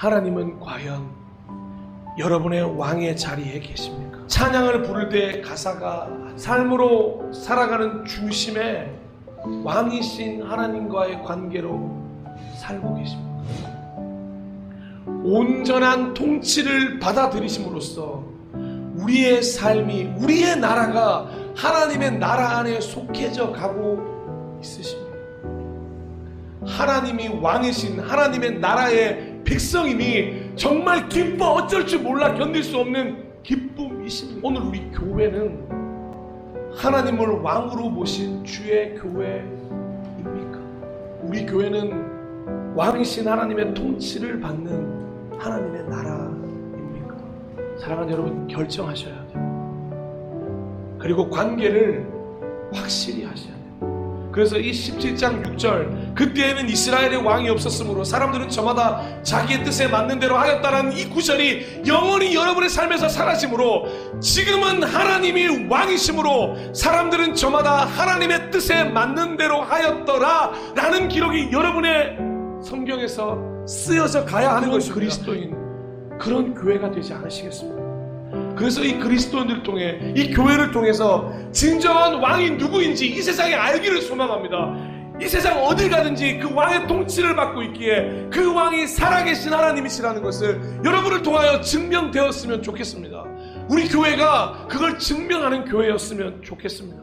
하나님은 과연 여러분의 왕의 자리에 계십니까? 찬양을 부를 때 가사가 삶으로 살아가는 중심에 왕이신 하나님과의 관계로 살고 계십니까? 온전한 통치를 받아들이심으로써 우리의 삶이 우리의 나라가 하나님의 나라 안에 속해져 가고 있으십니까? 하나님이 왕이신 하나님의 나라의 백성이니 정말 기뻐 어쩔 줄 몰라 견딜 수 없는 기쁨이십니다. 오늘 우리 교회는 하나님을 왕으로 모신 주의 교회입니까? 우리 교회는 왕이신 하나님의 통치를 받는 하나님의 나라입니까? 사랑하는 여러분 결정하셔야 돼요. 그리고 관계를 확실히 하셔야 돼요. 그래서 이 17장 6절 그때에는 이스라엘의 왕이 없었으므로 사람들은 저마다 자기의 뜻에 맞는 대로 하였다라는 이 구절이 영원히 여러분의 삶에서 사라지므로 지금은 하나님이 왕이심으로 사람들은 저마다 하나님의 뜻에 맞는 대로 하였더라 라는 기록이 여러분의 성경에서 쓰여져 가야 하는 것이 그리스도인 그런 교회가 되지 않으시겠습니까? 그래서 이 그리스도인들을 통해 이 교회를 통해서 진정한 왕이 누구인지 이 세상에 알기를 소망합니다. 이 세상 어딜 가든지 그 왕의 통치를 받고 있기에 그 왕이 살아계신 하나님이시라는 것을 여러분을 통하여 증명되었으면 좋겠습니다. 우리 교회가 그걸 증명하는 교회였으면 좋겠습니다.